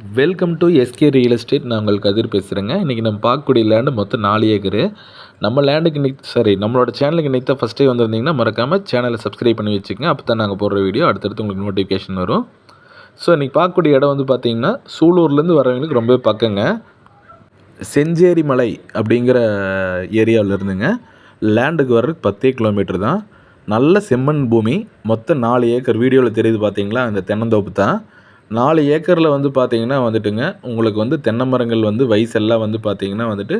Welcome to SK real estate நான் உங்கள் கதிர் பேசுகிறேங்க இன்றைக்கி நம்ம பார்க்கக்கூடிய லேண்டு மொத்தம் நாலு ஏக்கரு. நம்ம லேண்டுக்கு நிக் சாரி நம்மளோட சேனலுக்கு இன்னைக்கு ஃபஸ்ட்டே வந்திருந்தீங்கன்னா மறக்காமல் சேனலை சப்ஸ்கிரைப் பண்ணி வச்சுக்கோங்க. அப்போ தான் நாங்கள் போடுற வீடியோ அடுத்தடுத்து உங்களுக்கு நோட்டிஃபிகேஷன் வரும். ஸோ இன்றைக்கி பார்க்கக்கூடிய இடம் வந்து பார்த்தீங்கன்னா சூலூர்லேருந்து வரவங்களுக்கு ரொம்பவே பக்கங்க. செஞ்சேரி மலை அப்படிங்கிற ஏரியாவில் இருந்துங்க. லேண்டுக்கு வர்றதுக்கு பத்தே கிலோமீட்டர் தான். நல்ல செம்மண் பூமி. மொத்தம் நாலு ஏக்கர். வீடியோவில் தெரியுது பார்த்தீங்களா அந்த தென்னந்தோப்பு தான். நாலு ஏக்கரில் வந்து பார்த்தீங்கன்னா வந்துட்டுங்க உங்களுக்கு வந்து தென்னை மரங்கள் வந்து வயசெல்லாம் வந்து பார்த்தீங்கன்னா வந்துட்டு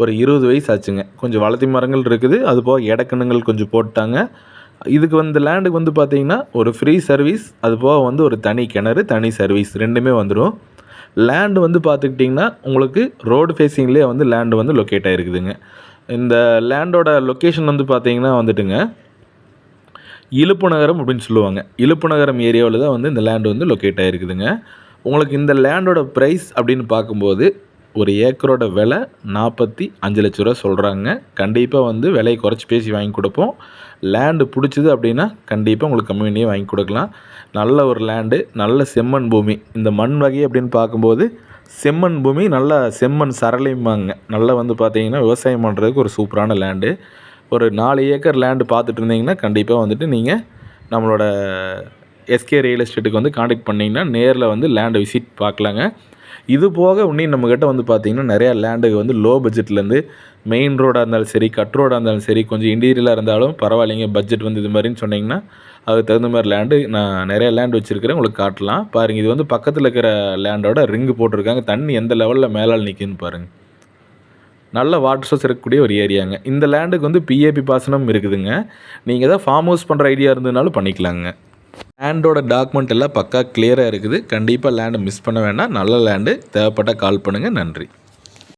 ஒரு இருபது வயசு ஆச்சுங்க. கொஞ்சம் வளர்த்தி மரங்கள் இருக்குது அது போக இடக்கணுங்கள் கொஞ்சம் போட்டாங்க. இதுக்கு வந்து லேண்டுக்கு வந்து பார்த்தீங்கன்னா ஒரு ஃப்ரீ சர்வீஸ் அது போக வந்து ஒரு தனி கிணறு தனி சர்வீஸ் ரெண்டுமே வந்துடும் லேண்டு வந்து பார்த்துக்கிட்டிங்கன்னா உங்களுக்கு ரோடு ஃபேஸிங்லேயே வந்து லேண்டு வந்து லொக்கேட் ஆகிருக்குதுங்க இந்த லேண்டோட லொக்கேஷன் வந்து பார்த்தீங்கன்னா வந்துட்டுங்க இழுப்பு நகரம் அப்படின்னு சொல்லுவாங்க. இழுப்பு நகரம் ஏரியாவில் தான் வந்து இந்த லேண்ட் வந்து லொக்கேட் ஆகிருக்குதுங்க உங்களுக்கு இந்த லேண்டோட ப்ரைஸ் அப்படின்னு பார்க்கும்போது ஒரு ஏக்கரோட விலை நாற்பத்தி அஞ்சு லட்ச ரூபா சொல்கிறாங்க கண்டிப்பாக வந்து விலையை குறைச்சி பேசி வாங்கி கொடுப்போம். லேண்டு பிடிச்சிது அப்படின்னா கண்டிப்பாக உங்களுக்கு கம்மி பண்ணியே வாங்கி கொடுக்கலாம். நல்ல ஒரு லேண்டு நல்ல செம்மண் பூமி. இந்த மண் வகை அப்படின்னு பார்க்கும்போது செம்மண் பூமி நல்லா செம்மண் சரளையுமாங்க. நல்லா வந்து பார்த்தீங்கன்னா விவசாயம் பண்ணுறதுக்கு ஒரு சூப்பரான லேண்டு ஒரு நாலு ஏக்கர் லேண்டு பார்த்துட்டு இருந்தீங்கன்னா கண்டிப்பாக வந்துட்டு நீங்கள் நம்மளோட எஸ்கே ரியல் எஸ்டேட்டுக்கு வந்து காண்டாக்ட் பண்ணிங்கன்னா நேரில் வந்து லேண்டை விசிட் பார்க்கலாங்க. இது போக இன்னும் நம்மக்கிட்ட வந்து பார்த்திங்கன்னா நிறையா லேண்டுக்கு வந்து லோ பட்ஜெட்லேருந்து மெயின் ரோடாக இருந்தாலும் சரி கட் ரோடாக இருந்தாலும் சரி கொஞ்சம் இன்டீரியலாக இருந்தாலும் பரவாயில்லைங்க பட்ஜெட் வந்து இது மாதிரின்னு சொன்னிங்கன்னா அதுக்கு தகுந்த மாதிரி லேண்டு நான் நிறைய லேண்ட் வச்சுருக்கிறேன் உங்களுக்கு காட்டலாம். பாருங்கள் இது வந்து பக்கத்தில் இருக்கிற லேண்டோட ரிங்கு போட்டிருக்காங்க. தண்ணி எந்த லெவலில் மேலால் நிற்குன்னு பாருங்கள் நல்ல வாட்டர் சோர்ஸ் இருக்கக்கூடிய ஒரு ஏரியாங்க. இந்த லேண்டுக்கு வந்து பிஏபி பாசனம் இருக்குதுங்க. நீங்கள் எதாவது ஃபார்ம் ஹவுஸ் பண்ணுற ஐடியா இருந்ததுனாலும் பண்ணிக்கலாங்க. லேண்டோட டாக்குமெண்ட் எல்லாம் பக்கா கிளியராக இருக்குது. கண்டிப்பாக லேண்டை மிஸ் பண்ண வேண்டாம் நல்ல லேண்டு தேவைப்பட்டால் கால் பண்ணுங்கள் நன்றி.